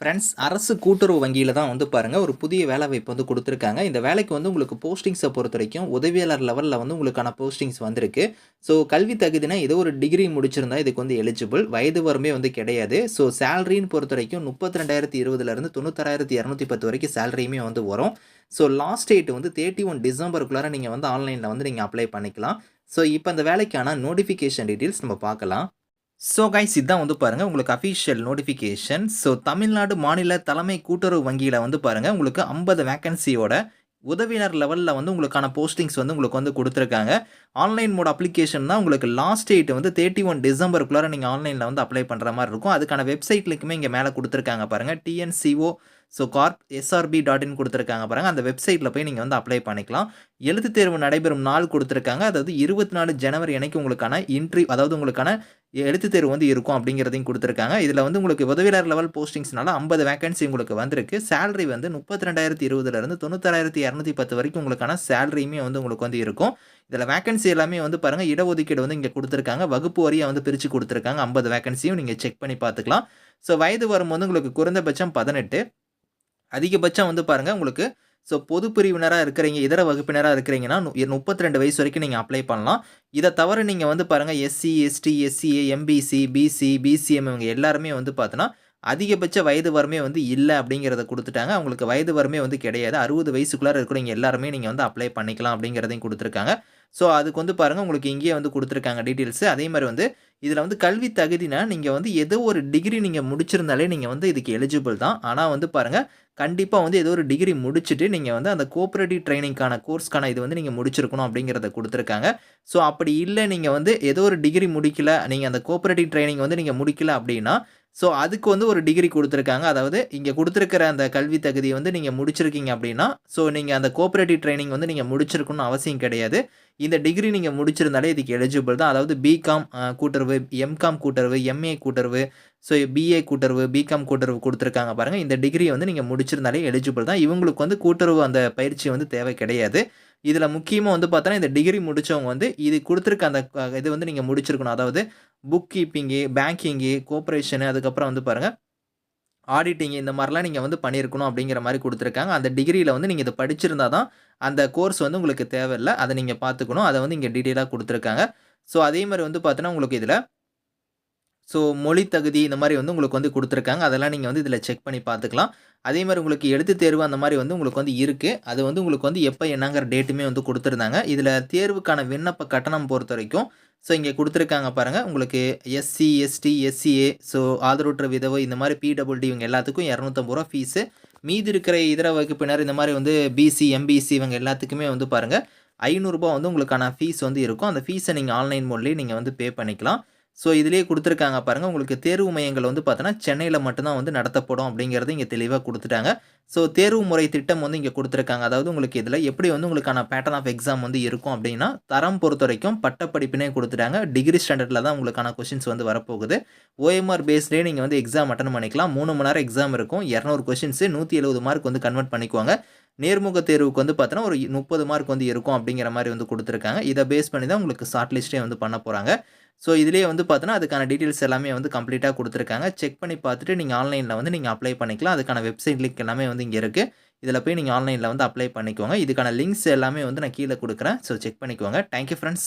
Friends அரசு கூட்டுறவு வங்கியில் தான் வந்து பாருங்கள் ஒரு புதிய வேலை வாய்ப்பு வந்து கொடுத்துருக்காங்க. இந்த வேலைக்கு வந்து உங்களுக்கு போஸ்டிங்ஸை பொறுத்த வரைக்கும் உதவியாளர் லெவலில் வந்து உங்களுக்கான போஸ்டிங்ஸ் வந்திருக்கு. ஸோ கல்வி தகுதினா ஏதோ ஒரு டிகிரி முடிச்சிருந்தா இதுக்கு வந்து எலிஜிபிள் வயது வரமே வந்து கிடையாது. ஸோ சேலரின்னு பொறுத்த வரைக்கும் முப்பத்தி ரெண்டாயிரத்தி இருபதுலேருந்து தொண்ணூத்தாயிரத்தி இரநூத்தி பத்து வரைக்கும் சேலரியுமே வந்து வரும். ஸோ லாஸ்ட் டேட் வந்து தேர்ட்டி ஒன் டிசம்பருக்குள்ளார நீங்கள் வந்து ஆன்லைனில் வந்து நீங்கள் அப்ளை பண்ணிக்கலாம். ஸோ இப்போ அந்த வேலைக்கான நோட்டிஃபிகேஷன் டீட்டெயில்ஸ் நம்ம பார்க்கலாம். ஸோ கைஸ் இதான் வந்து பாருங்கள் உங்களுக்கு அஃபிஷியல் நோட்டிஃபிகேஷன் ஸோ தமிழ்நாடு மாநில தலைமை கூட்டுறவு வங்கியில் வந்து பாருங்கள் உங்களுக்கு ஐம்பது வேக்கன்சியோட உதவினர் லெவலில் வந்து உங்களுக்கான போஸ்டிங்ஸ் வந்து உங்களுக்கு வந்து கொடுத்துருக்காங்க. ஆன்லைன் மோட் அப்ளிகேஷன் தான் உங்களுக்கு லாஸ்ட் டேட் வந்து தேர்ட்டி ஒன் டிசம்பருக்குள்ளார நீங்கள் ஆன்லைனில் வந்து அப்ளை பண்ணுற மாதிரி இருக்கும். அதுக்கான வெப்சைட் லிங்க்குமே இங்கே மேலே கொடுத்துருக்காங்க பாருங்கள் TNCO so corp SRP dot in கொடுத்துருக்காங்க பாருங்கள் அந்த வெப்சைட்டில் போய் நீங்கள் வந்து அப்ளை பண்ணிக்கலாம். எழுத்து தேர்வு நடைபெறும் நாள் கொடுத்துருக்காங்க. அதாவது இருபத்தி நாலு ஜனவரி அன்னைக்கு உங்களுக்கான இன்ட்ரி அதாவது உங்களுக்கான எழுத்து தேர்வு வந்து இருக்கும் அப்படிங்கிறதையும் கொடுத்துருக்காங்க. இதில் வந்து உங்களுக்கு உதவியாளர் லெவல் போஸ்டிங்ஸ்னால ஐம்பது வேகன்சி உங்களுக்கு வந்திருக்கு. சேலரி வந்து முப்பத்தி ரெண்டாயிரத்தி இருபதுலேருந்து தொண்ணூத்தாயிரத்தி இரநூத்தி பத்து வரைக்கும் உங்களுக்கான சேலரியுமே வந்து உங்களுக்கு வந்து இருக்கும். இதில் வேகன்சி எல்லாமே வந்து பாருங்கள் இடஒதுக்கீடு வந்து இங்கே கொடுத்துருக்காங்க. வகுப்பு வரியை வந்து பிரித்து கொடுத்துருக்காங்க. ஐம்பது வேகன்சியும் நீங்கள் செக் பண்ணி பார்த்துக்கலாம். ஸோ வயது வரும்போது உங்களுக்கு குறைந்தபட்சம் பதினெட்டு. அதிகபட்சம் வந்து பாருங்கள் உங்களுக்கு ஸோ பொது பிரிவினராக இருக்கிறீங்க இதர வகுப்பினராக இருக்கிறீங்கன்னா முப்பத்தி ரெண்டு வயசு வரைக்கும் நீங்கள் அப்ளை பண்ணலாம். இதை தவிர நீங்கள் வந்து பாருங்கள் SC ST SCA MBC BC BCM இவங்க எல்லாருமே வந்து பார்த்தோன்னா அதிகபட்ச வயது வரமே வந்து இல்லை அப்படிங்கிறத கொடுத்துட்டாங்க. அவங்களுக்கு வயது வரமே வந்து கிடையாது. அறுபது வயசுக்குள்ளார இருக்கிறவங்க எல்லாருமே நீங்கள் வந்து அப்ளை பண்ணிக்கலாம் அப்படிங்கிறதையும் கொடுத்துருக்காங்க. ஸோ அதுக்கு வந்து பாருங்கள் உங்களுக்கு இங்கேயே வந்து கொடுத்துருக்காங்க டீட்டெயில்ஸு அதே மாதிரி வந்து இதில் வந்து கல்வி தகுதினா நீங்கள் வந்து ஏதோ ஒரு டிகிரி நீங்கள் முடிச்சிருந்தாலே நீங்கள் வந்து இதுக்கு எலிஜிபிள் தான். ஆனால் வந்து பாருங்கள் கண்டிப்பாக வந்து ஏதோ ஒரு டிகிரி முடிச்சுட்டு நீங்கள் வந்து அந்த கோஆப்ரேட்டிவ் ட்ரைனிங்க்கான கோர்ஸ்க்கான இது வந்து நீங்கள் முடிச்சிருக்கணும் அப்படிங்கிறத கொடுத்துருக்காங்க. ஸோ அப்படி இல்லை நீங்கள் வந்து ஏதோ ஒரு டிகிரி முடிக்கல நீங்கள் அந்த கோஆப்ரேட்டிவ் ட்ரைனிங் வந்து நீங்கள் முடிக்கல அப்படின்னா ஸோ அதுக்கு வந்து ஒரு டிகிரி கொடுத்துருக்காங்க. அதாவது இங்கே கொடுத்துருக்கிற அந்த கல்வி தகுதியை வந்து நீங்கள் முடிச்சிருக்கீங்க அப்படின்னா ஸோ நீங்கள் அந்த கோஆப்ரேட்டிவ் ட்ரைனிங் வந்து நீங்கள் முடிச்சிருக்கணும்னு அவசியம் கிடையாது. இந்த டிகிரி நீங்கள் முடிச்சிருந்தாலே இதுக்கு எலிஜிபிள் தான். அதாவது பிகாம் கூட்டுறவு எம்காம் கூட்டுறவு எம்ஏ கூட்டுறவு ஸோ பிஏ கூட்டுறவு பிகாம் கூட்டுறவு கொடுத்துருக்காங்க பாருங்கள் இந்த டிகிரி வந்து நீங்கள் முடிச்சிருந்தாலே எலிஜிபிள் தான். இவங்களுக்கு வந்து கூட்டுறவு அந்த பயிற்சி வந்து தேவை கிடையாது. இதில் முக்கியமாக வந்து பார்த்தோன்னா இந்த டிகிரி முடித்தவங்க வந்து இது கொடுத்துருக்க அந்த இது வந்து நீங்கள் முடிச்சிருக்கணும். அதாவது புக் கீப்பிங்கு பேங்கிங்கு கோஆப்ரேஷனு அதுக்கப்புறம் வந்து பாருங்கள் ஆடிட்டிங் இந்த மாதிரிலாம் நீங்கள் வந்து பண்ணியிருக்கணும் அப்படிங்கிற மாதிரி கொடுத்துருக்காங்க. அந்த டிகிரியில் வந்து நீங்கள் இதை படிச்சிருந்தா தான் அந்த கோர்ஸ் வந்து உங்களுக்கு தேவையில்லை. அதை நீங்கள் பார்த்துக்கணும். அதை வந்து இங்கே டீட்டெயிலாக கொடுத்துருக்காங்க. ஸோ அதே மாதிரி வந்து பார்த்தோன்னா உங்களுக்கு இதில் ஸோ மொழி தகுதி இந்த மாதிரி வந்து உங்களுக்கு வந்து கொடுத்துருக்காங்க. அதெல்லாம் நீங்கள் வந்து இதில் செக் பண்ணி பார்த்துக்கலாம். அதே மாதிரி உங்களுக்கு எழுத்து தேர்வு அந்த மாதிரி வந்து உங்களுக்கு வந்து இருக்குது அது வந்து உங்களுக்கு வந்து எப்போ என்னங்கிற டேட்டுமே வந்து கொடுத்துருந்தாங்க. இதில் தேர்வுக்கான விண்ணப்ப கட்டணம் பொறுத்த வரைக்கும் ஸோ இங்கே கொடுத்துருக்காங்க பாருங்கள் உங்களுக்கு எஸ்சி எஸ்டி எஸ்சிஏ ஸோ ஆதரவுற்ற விதவை இந்த மாதிரி பிடபிள்டி இவங்க எல்லாத்துக்கும் இரநூத்தம்பது ரூபா ஃபீஸு மீதி இருக்கிற இதர வகுப்பினர் இந்த மாதிரி வந்து பிசி எம்பிசி இவங்க எல்லாத்துக்குமே வந்து பாருங்கள் ஐநூறுரூபா வந்து உங்களுக்கான ஃபீஸ் வந்து இருக்கும். அந்த ஃபீஸை நீங்கள் ஆன்லைன் மோட்லேயே நீங்கள் வந்து பே பண்ணிக்கலாம். ஸோ இதிலேயே கொடுத்துருக்காங்க பாருங்கள் உங்களுக்கு தேர்வு மையங்கள் வந்து பார்த்தோன்னா சென்னையில் மட்டும்தான் வந்து நடத்தப்படும் அப்படிங்கிறது இங்கே தெளிவாக கொடுத்துட்டாங்க. ஸோ தேர்வு முறை திட்டம் வந்து இங்கே கொடுத்துருக்காங்க. அதாவது உங்களுக்கு இதில் எப்படி வந்து உங்களுக்கான பேட்டர்ன் ஆஃப் எக்ஸாம் வந்து இருக்கும் அப்படின்னா தரம் பொறுத்த வரைக்கும் பட்டப்படிப்பினே கொடுத்துட்டாங்க. டிகிரி ஸ்டாண்டர்டில் தான் உங்களுக்கான கொஷின்ஸ் வந்து வரப்போகுது. ஓஎம்ஆர் பேஸ்டே நீங்கள் வந்து எக்ஸாம் அட்டன் பண்ணிக்கலாம். மூணு மணி நேரம் எக்ஸாம் இருக்கும். இரநூறு கொஷின்ஸு நூற்றி எழுபது மார்க் வந்து கன்வெர்ட் பண்ணிக்குவாங்க. நேர்முக தேர்வுக்கு வந்து பார்த்தோன்னா ஒரு முப்பது மார்க் வந்து இருக்கும் அப்படிங்கிற மாதிரி வந்து கொடுத்துருக்காங்க. இதை பேஸ் பண்ணி தான் உங்களுக்கு ஷார்ட் லிஸ்ட்டே வந்து பண்ண போகிறாங்க ஸோ இதிலே வந்து பார்த்தோன்னா அதுக்கான டீட்டெயில்ஸ் எல்லாமே வந்து கம்ப்ளீட்டாக கொடுத்துருக்காங்க. செக் பண்ணி பார்த்துட்டு நீங்கள் ஆன்லைனில் வந்து நீங்கள் அப்ளை பண்ணிக்கலாம். அதுக்கான வெப்சைட் லிங்க் எல்லாமே வந்து இங்கே இருக்குது இதில் போய் நீங்கள் ஆன்லைனில் வந்து அப்ளை பண்ணிக்கோங்க. இதுக்கான லிங்க்ஸ் எல்லாமே வந்து நான் கீழே கொடுக்குறேன். ஸோ செக் பண்ணிக்கோங்க. Thank you friends